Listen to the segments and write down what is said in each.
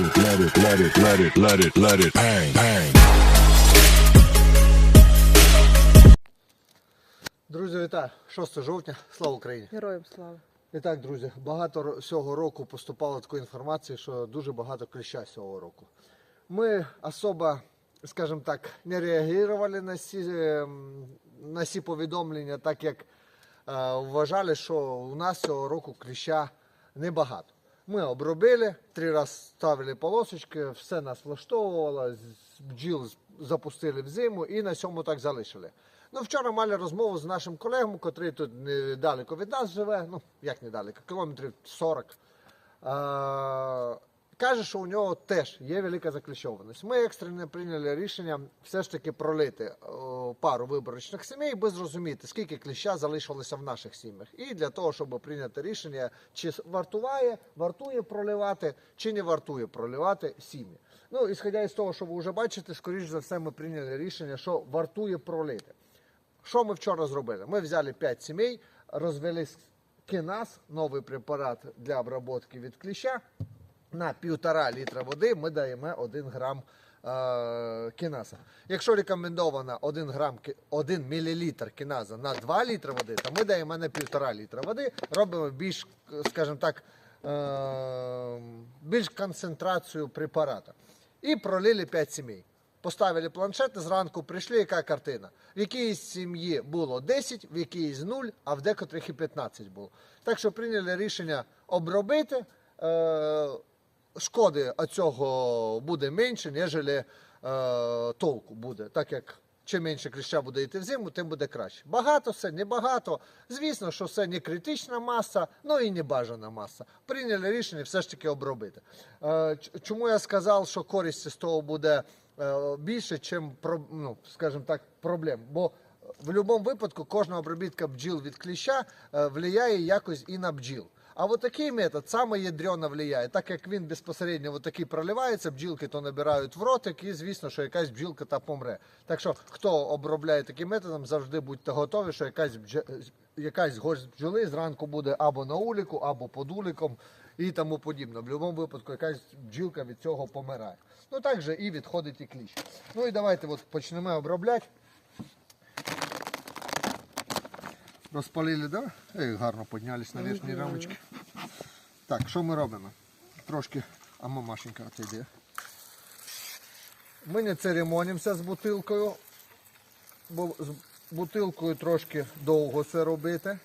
it, let it, let it, let it, let it, let it bang, bang. Друзі, вітаю! 6 жовтня, слава Україні! Героям слава. І так, друзі, багато цього року поступало такої інформації, що дуже багато кліща цього року. Ми особо, скажімо так, не реагували на ці, ем, на ці повідомлення, так як е, вважали, що у нас цього року кліща небагато. Ми обробили, три рази ставили полосочки, все нас влаштовувало, бджіл запустили в зиму і на цьому так залишили. Ну, вчора мали розмову з нашим колегом, котрий тут недалеко від нас живе, ну як недалеко, кілометрів 40. Е, каже, що у нього теж є велика закліщованість. Ми екстрено прийняли рішення все ж таки пролити о, пару виборочних сімей, би зрозуміти, скільки кліща залишилося в наших сім'ях. І для того, щоб прийняти рішення, чи вартує, вартує проливати, чи не вартує проливати сім'ї. Ну, ісходя із того, що ви вже бачите, скоріш за все, ми прийняли рішення, що вартує пролити. Що ми вчора зробили? Ми взяли 5 сімей, розвели кінас, новий препарат для обробки від кліща. На півтора літра води ми даємо 1 грам е, кінаса. Якщо рекомендовано 1 грам, ки- 1 мілілітр кіназа на 2 літри води, то ми даємо на півтора літра води, робимо більш, скажімо так, е, більш концентрацію препарата. І пролили 5 сімей. Поставили планшети, зранку прийшли, яка картина. В якійсь сім'ї було 10, в якійсь 0, а в декотрих і 15 було. Так що прийняли рішення обробити. Е, шкоди від цього буде менше, ніж е, толку буде. Так як чим менше кліща буде йти в зиму, тим буде краще. Багато все, небагато. Звісно, що це не критична маса, ну і не бажана маса. Прийняли рішення все ж таки обробити. Е, чому я сказав, що користь з того буде е, більше, чим ну, скажімо так, проблем? Бо в будь-якому випадку кожна обробітка бджіл від кліща е, впливає якось і на бджіл. А от такий метод саме ядрено впливає, так як він безпосередньо от такий проливається, бджілки то набирають в ротик, і звісно, що якась бджілка та помре. Так що хто обробляє таким методом, завжди будьте готові, що якась бдж- якась горсть бджоли зранку буде або на уліку, або під уліком і тому подібне. В будь-якому випадку якась бджілка від цього помирає. Ну так же і відходить і кліщ. Ну і давайте от почнемо обробляти. Розпалили, да? Ей, гарно піднялись на верхні рамочки. Так, що ми робимо? Трошки, а мамашенька отойде. Ми не церемонимося з бутилкою, бо з бутилкою трошки довго це робити.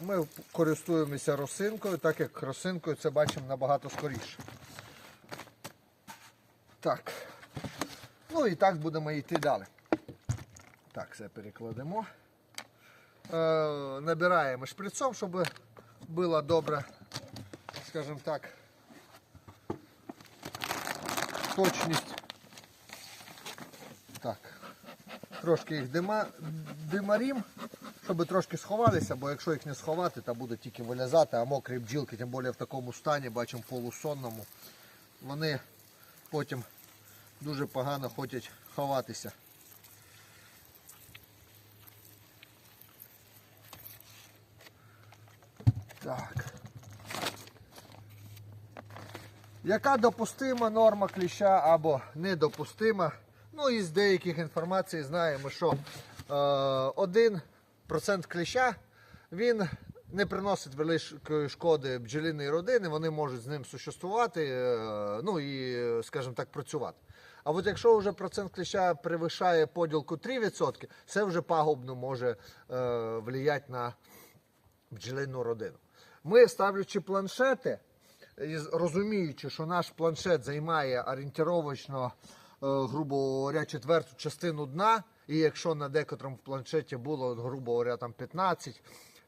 Ми користуємося росинкою, так як росинкою це бачимо набагато скоріше. Так. Ну і так будемо йти далі. Так, все перекладемо. Е, набираємо шприцом, щоб було добре, скажімо так, точність. Так. Трошки їх дима, димарім, щоб трошки сховалися, бо якщо їх не сховати, то буде тільки вилізати, а мокрі бджілки, тим більше в такому стані, бачимо полусонному, вони потім дуже погано хочуть ховатися. Так. Яка допустима норма кліща або недопустима? Ну, із деяких інформацій знаємо, що е, 1% кліща він не приносить великої шкоди бджолиної родини, вони можуть з ним существувати, е, ну і, скажімо так, працювати. А от якщо вже процент кліща перевищає поділку 3%, це вже пагубно може е, влиять на бджолину родину. Ми, ставлячи планшети, розуміючи, що наш планшет займає орієнтировочно, е, грубо говоря, четверту частину дна, і якщо на декотрому планшеті було, грубо говоря, там 15,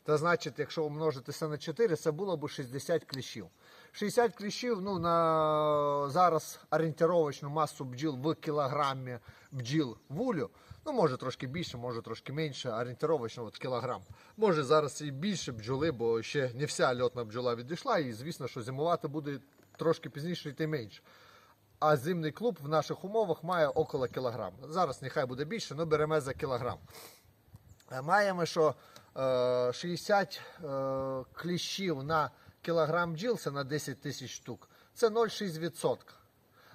то значить, якщо умножити це на 4, це було б 60 кліщів. 60 кліщів, ну, на зараз орієнтировочну масу бджіл в кілограмі бджіл вулю, ну, може трошки більше, може трошки менше, орієнтировочно от кілограм. Може зараз і більше бджоли, бо ще не вся льотна бджола відійшла, і звісно, що зимувати буде трошки пізніше йти менше. А зимний клуб в наших умовах має около кілограм. Зараз нехай буде більше, але беремо за кілограм. Е, Маємо, що е, 60 е, кліщів на кілограм бджіл, це на 10 тисяч штук. це 0,6%.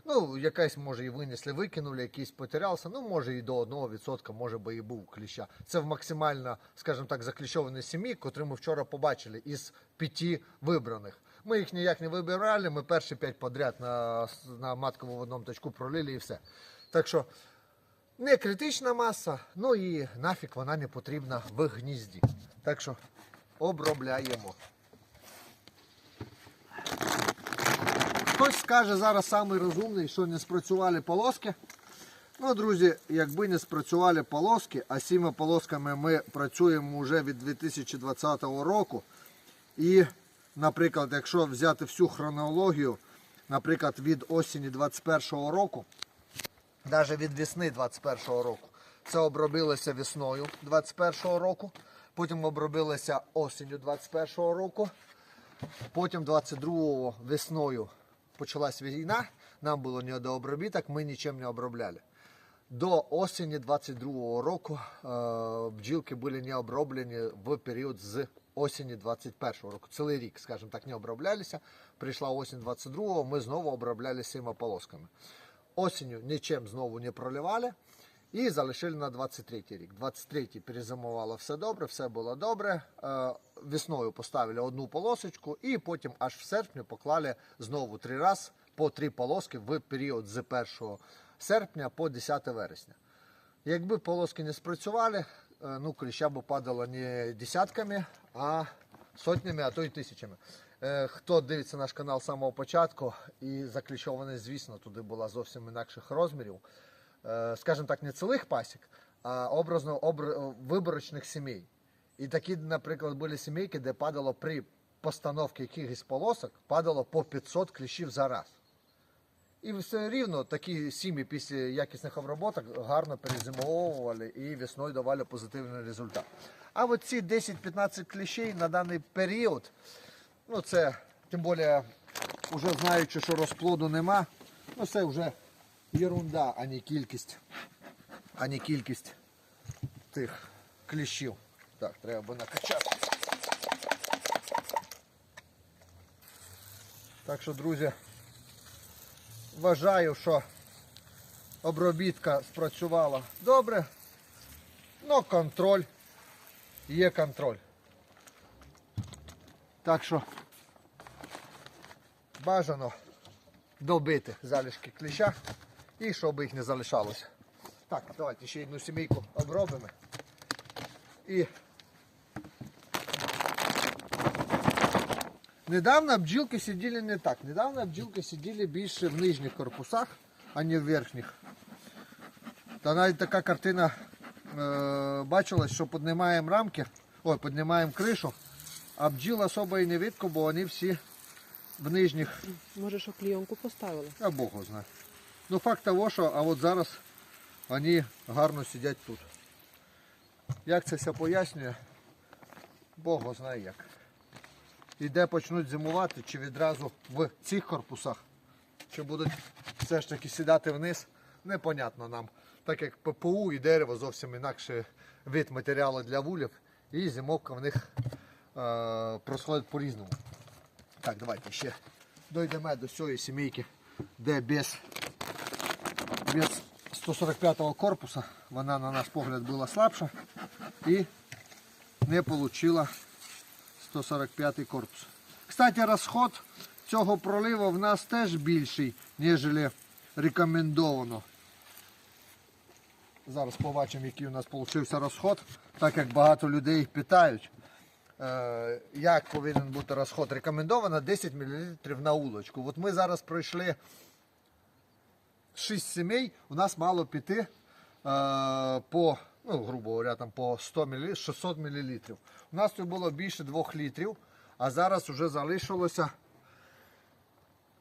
Ну, якась може і винесли, викинули, якийсь потерявся. Ну, може і до 1%, може би і був кліща. Це в максимально, скажімо так, закліщованій сім'ї, котрі ми вчора побачили із п'яти вибраних. Ми їх ніяк не вибирали, ми перші п'ять подряд на, на маткову в одному точку пролили і все. Так що не критична маса, ну і нафіг вона не потрібна в гнізді. Так що обробляємо. Хтось скаже зараз самий розумний, що не спрацювали полоски. Ну, друзі, якби не спрацювали полоски, а цими полосками ми працюємо вже від 2020 року. І, наприклад, якщо взяти всю хронологію, наприклад, від осені 2021 року, навіть від весни 21-го року. Це обробилося весною 21-го року, потім обробилося осінню 21-го року, потім 22-го весною почалась війна, нам було не до обробіток, ми нічим не обробляли. До осені 22-го року е, бджілки були не оброблені в період з осені 21-го року. Цілий рік, скажімо так, не оброблялися. Прийшла осінь 22-го, ми знову обробляли цими полосками. Осінню нічим знову не проливали і залишили на 23-й рік. 23-й перезимувало все добре, все було добре. Е, Весною поставили одну полосочку і потім аж в серпні поклали знову три рази по три полоски в період з 1 серпня по 10 вересня. Якби полоски не спрацювали, е, ну кліща б падало не десятками, а сотнями, а то й тисячами. Е, Хто дивиться наш канал з самого початку і закліщований, звісно, туди була зовсім інакших розмірів. Е, Скажімо так, не цілих пасік, а образно обр- виборочних сімей. І такі, наприклад, були сімейки, де падало при постановці якихось полосок, падало по 500 кліщів за раз. І все рівно такі сім'ї після якісних обробок гарно перезимовували і весною давали позитивний результат. А от ці 10-15 кліщей на даний період, ну це тим більше, вже знаючи, що розплоду нема, ну це вже ерунда, а не кількість, а не кількість тих кліщів. Так, треба накачати. Так що, друзі, вважаю, що обробітка спрацювала добре, але контроль є контроль. Так що бажано добити залишки кліща і щоб їх не залишалося. Так, давайте ще одну сімейку обробимо. І Недавно бджілки сиділи не так. Недавно бджілки сиділи більше в нижніх корпусах, а не в верхніх. Та навіть така картина е, бачилась, що піднімаємо рамки, ой, піднімаємо кришу, а бджіл особо і не видко, бо вони всі в нижніх, Може, що клійонку поставили? а Бог його знає. Ну факт того, що а от зараз вони гарно сидять тут. Як це все пояснює, Бог його знає як. І де почнуть зимувати, чи відразу в цих корпусах, чи будуть все ж таки сідати вниз, непонятно нам. Так як ППУ і дерево зовсім інакший вид матеріалу для вулів, і зимовка в них е, происходить по-різному. Так, давайте ще дійдемо до цієї сімейки, де без, без 145-го корпуса вона, на наш погляд, була слабша і не отримала 145 корпус. Кстати, розход цього проливу в нас теж більший, ніж рекомендовано. Зараз побачимо, який у нас вийшов розход, так як багато людей питають. Е, як повинен бути розход? Рекомендовано 10 мл на улочку. От ми зараз пройшли 6 сімей, у нас мало піти е, по, ну, грубо говоря, там по 100 мл, 600 мл. У нас тут було більше 2 літрів, а зараз вже залишилося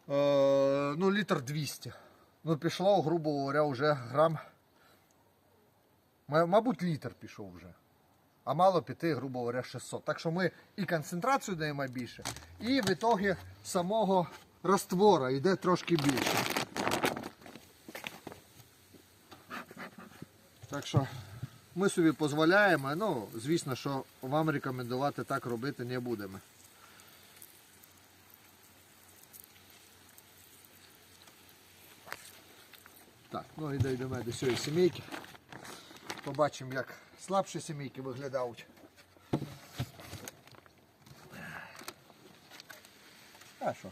е, ну, літр 200. Ну, пішло, грубо говоря, вже грам. Мабуть, літр пішов вже. А мало піти, грубо говоря, 600. Так що ми і концентрацію даємо більше, і в ітогі самого раствора йде трошки більше. Так що ми собі дозволяємо, ну, звісно, що вам рекомендувати так робити не будемо. Так, ну і дійдемо до цієї сімейки. Побачимо, як слабші сімейки виглядають. А що,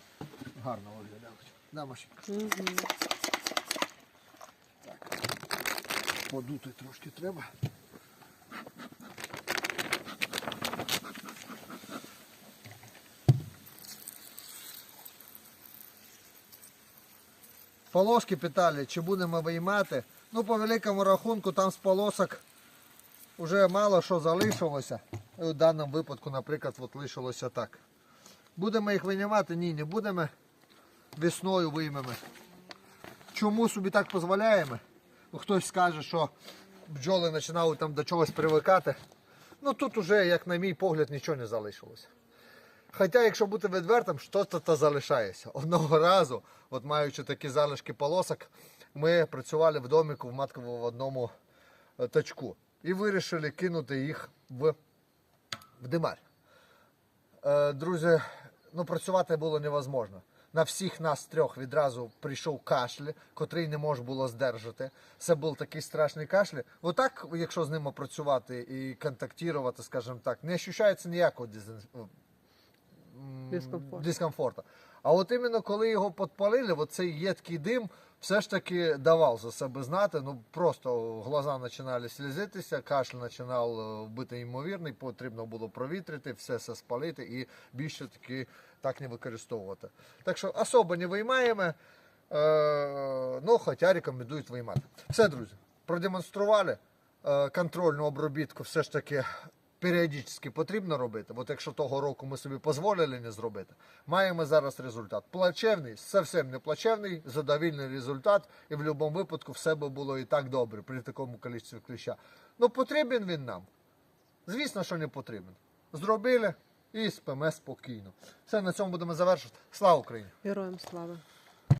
гарно виглядають. Да, Машенька? Угу. Подути трошки треба. Полоски питали, чи будемо виймати. Ну, по великому рахунку, там з полосок вже мало що залишилося. І У даному випадку, наприклад, от лишилося так. Будемо їх виймати? Ні, не будемо. Весною виймемо. Чому собі так дозволяємо? Хтось скаже, що бджоли починали там до чогось привикати. Ну тут уже, як на мій погляд, нічого не залишилося. Хоча, якщо бути відвертим, щось то залишається. Одного разу, от маючи такі залишки полосок, ми працювали в доміку в матковому в одному е, точку і вирішили кинути їх в, в димар. Е, друзі, ну працювати було невозможно. На всіх нас трьох відразу прийшов кашель, котрий не можна було здержати. Це був такий страшний кашель. Отак, якщо з ними працювати і контактувати, скажімо так, не ощущається ніякого дискомфорту. А от іменно коли його підпалили, от цей їдкий дим все ж таки давав за себе знати. Ну просто глаза починали слізитися, кашель починав е, бути ймовірний, потрібно було провітрити, все це спалити і більше таки так не використовувати. Так що особо не виймаємо, е, ну хоча рекомендують виймати. Все, друзі, продемонстрували е, контрольну обробітку все ж таки періодично потрібно робити. От якщо того року ми собі дозволили не зробити, маємо зараз результат. Плачевний, зовсім не плачевний, задовільний результат, і в будь-якому випадку все би було і так добре при такому кількості кліща. Ну потрібен він нам. Звісно, що не потрібен. Зробили і спимо спокійно. Все, на цьому будемо завершувати. Слава Україні! Героям слава.